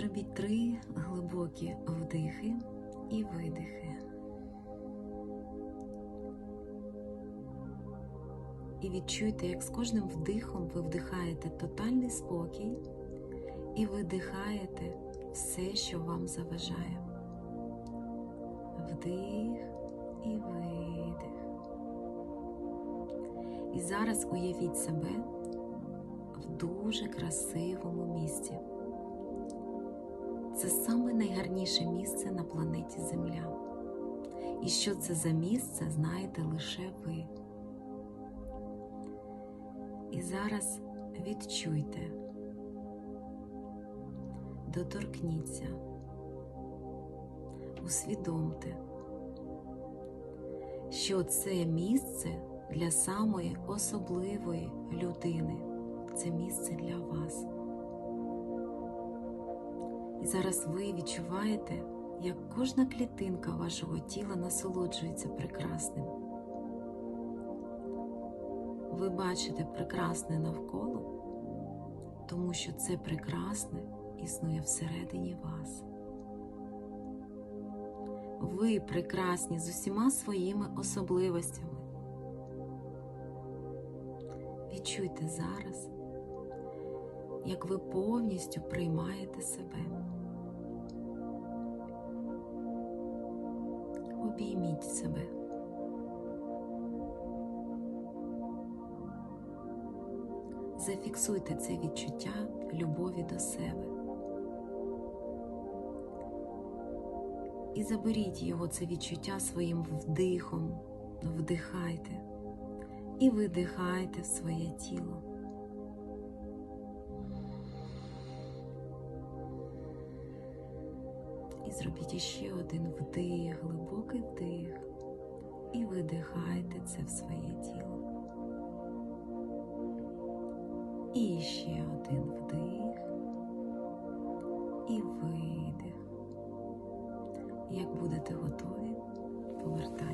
зробіть три глибокі вдихи і видихи. І відчуйте, як з кожним вдихом ви вдихаєте тотальний спокій і видихаєте все, що вам заважає. Вдих і видих. І зараз уявіть себе в дуже красивому місці. Це саме найгарніше місце на планеті Земля. І що це за місце, знаєте лише ви. І зараз відчуйте, доторкніться, усвідомте, що це місце для самої особливої людини. Це місце для вас. І зараз ви відчуваєте, як кожна клітинка вашого тіла насолоджується прекрасним. Ви бачите прекрасне навколо, тому що це прекрасне існує всередині вас. Ви прекрасні з усіма своїми особливостями. Відчуйте зараз, як ви повністю приймаєте себе. Обійміть себе. Зафіксуйте це відчуття любові до себе. І заберіть його це відчуття своїм вдихом, вдихайте і видихайте в своє тіло. І зробіть ще один вдих, глибокий вдих, і видихайте це в своє тіло. І ще один вдих і видих. Як будете готові, повертайтесь